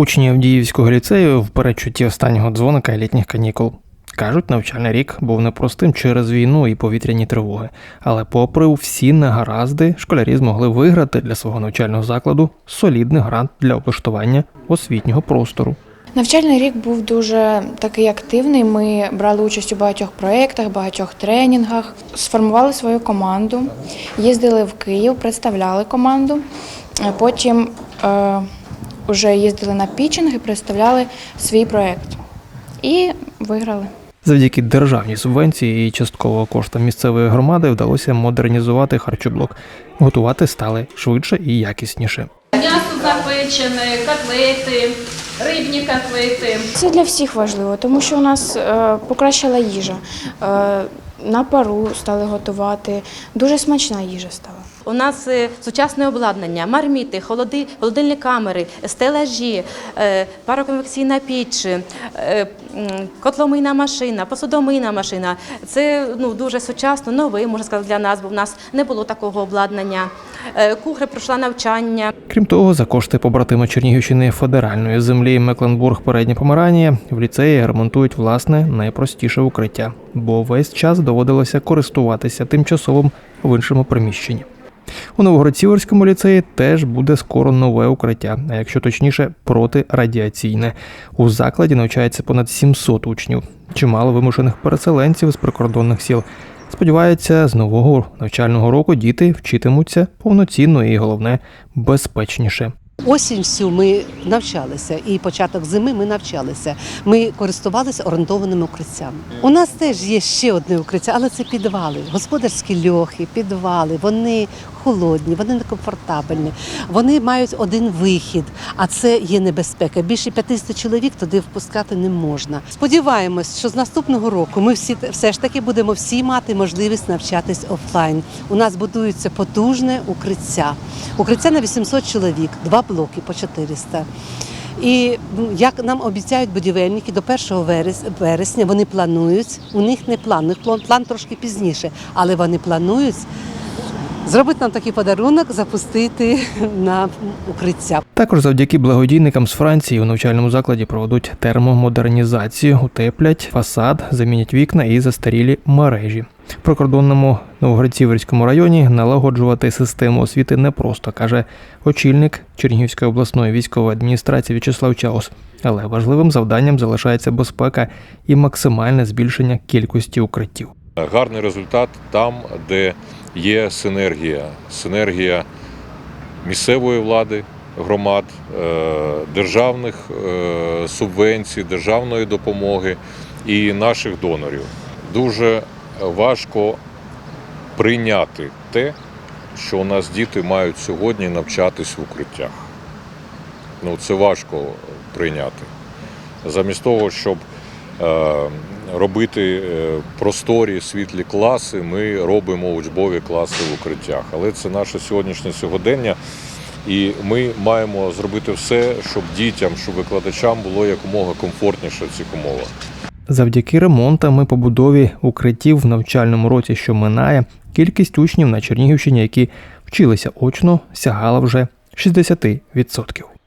Учні Авдіївського ліцею в передчутті останнього дзвоника літніх канікул. Кажуть, навчальний рік був непростим через війну і повітряні тривоги. Але, попри всі негаразди, школярі змогли виграти для свого навчального закладу солідний грант для облаштування освітнього простору. Навчальний рік був дуже такий активний. Ми брали участь у багатьох проєктах, багатьох тренінгах, сформували свою команду, їздили в Київ, представляли команду. Потім е, вже їздили на пічинг і представляли свій проєкт. І виграли. Завдяки державній субвенції і частково коштам місцевої громади вдалося модернізувати харчоблок. Готувати стали швидше і якісніше. М'ясо запечене, котлети, рибні котлети. Це для всіх важливо, тому що у нас е, покращила їжа. Е, на пару стали готувати. Дуже смачна їжа стала. У нас е, сучасне обладнання, марміти, холоди, холодильні камери, стелажі, е, пароконвекційна піч, е, котломийна машина, посудомийна машина. Це ну, дуже сучасно, новий, можна сказати, для нас, бо в нас не було такого обладнання. Кухня пройшла навчання. Крім того, за кошти побратима Чернігівщини федеральної землі Мекленбург Передня Помаранія в ліцеї ремонтують власне найпростіше укриття, бо весь час доводилося користуватися тимчасовим в іншому приміщенні. У Новоград-Сіверському ліцеї теж буде скоро нове укриття, а якщо точніше, протирадіаційне. У закладі навчається понад 700 учнів, чимало вимушених переселенців з прикордонних сіл. Сподівається, з нового навчального року діти вчитимуться повноцінно і головне безпечніше. Осінь всю ми навчалися, і початок зими ми навчалися. Ми користувалися орієнтованими укриттями. У нас теж є ще одне укриття, але це підвали, господарські льохи, підвали. Вони холодні, вони некомфортабельні. Вони мають один вихід, а це є небезпека. Більше 50 чоловік туди впускати не можна. Сподіваємось, що з наступного року ми всі все ж таки будемо всі мати можливість навчатись офлайн. У нас будується потужне укриття. Укриття на 800 чоловік, два блоки по 400. І ну, як нам обіцяють будівельники до 1 верес- вересня, вони планують, у них не план, у них план, план трошки пізніше, але вони планують зробити нам такий подарунок, запустити на укриття. Також завдяки благодійникам з Франції у навчальному закладі проведуть термомодернізацію, утеплять фасад, замінять вікна і застарілі мережі. Прикордонному Новоград-Сіверському районі налагоджувати систему освіти непросто, каже очільник Чернігівської обласної військової адміністрації В'ячеслав Чаус. Але важливим завданням залишається безпека і максимальне збільшення кількості укриттів. Гарний результат там, де є синергія. Синергія місцевої влади, громад, е, державних е, субвенцій, державної допомоги і наших донорів. Дуже важко прийняти те, що у нас діти мають сьогодні навчатись в укриттях. Ну, це важко прийняти. Замість того, щоб е, робити е, просторі світлі класи, ми робимо учбові класи в укриттях. Але це наше сьогоднішнє сьогодення. І ми маємо зробити все, щоб дітям, щоб викладачам було якомога комфортніше в цих умовах. Завдяки ремонтам і побудові укриттів в навчальному році, що минає, кількість учнів на Чернігівщині, які вчилися очно, сягала вже 60%.